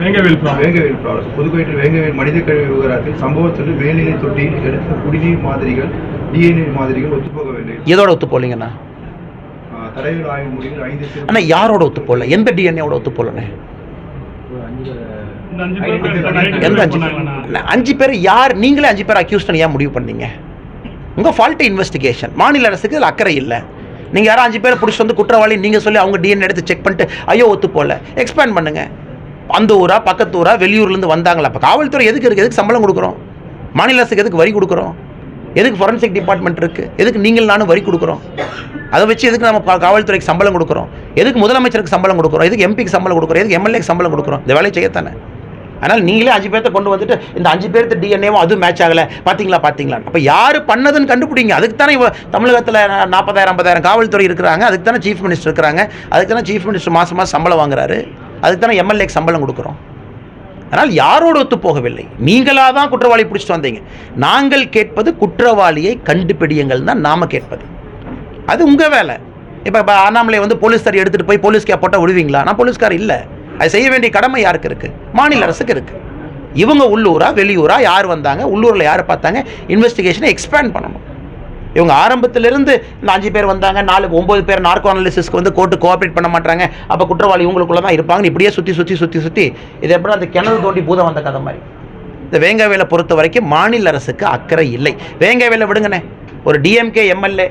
வேங்கவேல் வேங்கவேல் problem புதுக்கோட்டையில் வேங்கவேல் மனித கழிவு விவகாரத்தில் சம்பவத்தில் மேல்நிலை தொட்டியில் எடுத்த குடிநீர் மாதிரிகள் டிஎன்ஏ மாதிரிகள் ஒத்துப்போகவில்லை எதோட ஒத்து போகலீங்கண்ணா ஆஹ் தடவியல் ஆய்வு முடிவில் ஐந்து அண்ணா யாரோட ஒத்து போகல எந்த டிஎன்ஏவோட ஒத்து போகலண்ணே இந்த அஞ்சு எந்த அஞ்சு பேர் யார் நீங்களே அஞ்சு பேர் அக்யூஸ் ஏன் முடிவு பண்ணீங்க? உங்கள் ஃபால்ட்டு இன்வெஸ்டிகேஷன் மாநில அரசுக்கு இதில் அக்கறை இல்லை. நீங்கள் யாரும் அஞ்சு பேரை பிடிச்சி வந்து குற்றவாளி நீங்கள் சொல்லி அவங்க டிஎன்ஏ எடுத்து செக் பண்ணிட்டு ஐயோ ஒத்து போகல எக்ஸ்பேண்ட் பண்ணுங்க. அந்த ஊரா பக்கத்து ஊரா வெளியூர்லேருந்து வந்தாங்களா? அப்போ காவல்துறை எதுக்கு இருக்குது எதுக்கு சம்பளம் கொடுக்குறோம்? மாநில அரசுக்கு எதுக்கு வரி கொடுக்குறோம்? எதுக்கு ஃபொரன்சிக் டிபார்ட்மெண்ட் இருக்குது எதுக்கு நீங்கள் நானும் வரி கொடுக்குறோம்? அதை வச்சு எதுக்கு நம்ம காவல்துறைக்கு சம்பளம் கொடுக்குறோம்? எதுக்கு முதலமைச்சருக்கு சம்பளம் கொடுக்குறோம்? எதுக்கு எம்பிக்கு சம்பளம் கொடுக்குறோம்? எதுக்கு எம்எல்ஏக்கு சம்பளம் கொடுக்குறோம்? இந்த வேலையை செய்யத்தானே? அதனால் நீங்களே அஞ்சு பேர்த்த கொண்டு வந்துட்டு இந்த அஞ்சு பேர்த்து டிஎன்ஏவும் அதுவும் மேட்ச் ஆகலை. பார்த்தீங்களா பார்த்தீங்களா அப்போ யார் பண்ணதுன்னு கண்டுபிடிங்க. அதுக்கு தானே இவ தமிழகத்தில் நாற்பதாயிரம் ஐம்பதாயிரம் காவல்துறை இருக்கிறாங்க. அதுக்கு தானே சீஃப் மினிஸ்டர் இருக்கிறாங்க. அதுக்கு தானே சீஃப் மினிஸ்டர் மாதம் மாதம் சம்பளம் வாங்குறாரு. அதுக்கு தானே எம்எல்ஏக்கு சம்பளம் கொடுக்குறோம். அதனால் யாரோடு ஒத்து போகவில்லை. நீங்களாக தான் குற்றவாளி பிடிச்சிட்டு வந்தீங்க. நாங்கள் கேட்பது குற்றவாளியை கண்டுபிடியுங்கள் தான் நாம் கேட்பது. அது உங்கள் வேலை. இப்போ இப்போ அண்ணாமலை வந்து போலீஸ்கார் எடுத்துகிட்டு போய் போலீஸ்கே போட்டால் விடுவீங்களா நான் போலீஸ்கார் இல்லை. அது செய்ய வேண்டிய கடமை யாருக்கு இருக்குது மாநில அரசுக்கு இருக்குது இவங்க உள்ளூரா வெளியூரா யார் வந்தாங்க உள்ளூரில் யார் பார்த்தாங்க? இன்வெஸ்டிகேஷனை எக்ஸ்பேண்ட் பண்ணணும். இவங்க ஆரம்பத்திலிருந்து இந்த அஞ்சு பேர் வந்தாங்க நாலு ஒம்பது பேர் நார்கோ அனாலிசிஸ்க்கு வந்து கோர்ட்டு கோஆப்ரேட் பண்ண மாட்டாங்க. அப்போ குற்றவாளி இவங்களுக்குள்ள தான் இருப்பாங்கன்னு இப்படியே சுற்றி சுற்றி சுற்றி சுற்றி இது எப்படி அந்த கிணறு தோண்டி பூதம் வந்த கதை மாதிரி. இந்த வேங்கவேலை பொறுத்த வரைக்கும் மாநில அரசுக்கு அக்கறை இல்லை. வேங்கவேலை விடுங்கண்ணே. ஒரு டிஎம்கே எம்எல்ஏ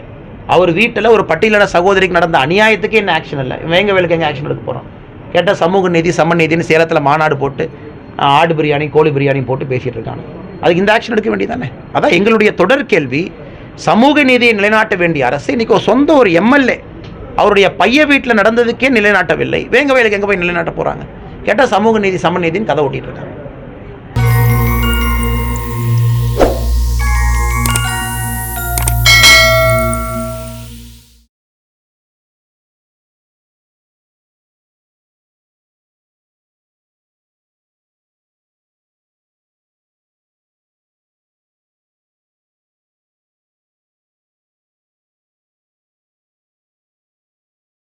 அவர் வீட்டில் ஒரு பட்டியலிட சகோதரிக்கு நடந்த அநியாயத்துக்கு என்ன ஆக்ஷன் இல்லை? வேங்கவேலுக்கு எங்கே ஆக்ஷன் எடுக்க போகிறோம் கேட்டால் சமூக நீதி சமநீதினு சேலத்தில் மாநாடு போட்டு ஆடு பிரியாணி கோழி பிரியாணி போட்டு பேசிகிட்டு இருக்காங்க. அதுக்கு இந்த ஆக்ஷன் எடுக்க வேண்டியதானே அதான் எங்களுடைய தொடர் கேள்வி. சமூக நீதியை நிலைநாட்ட வேண்டிய அரசு இன்னைக்கு ஒரு சொந்த ஒரு எம்எல்ஏ அவருடைய பைய வீட்டில் நடந்ததுக்கே நிலைநாட்டவில்லை. வேங்க வயலுக்கு எங்கே போய் நிலைநாட்ட போகிறாங்க கேட்டால் சமூக நீதி சமநீதின்னு கதை ஓட்டிட்டு இருக்காங்க.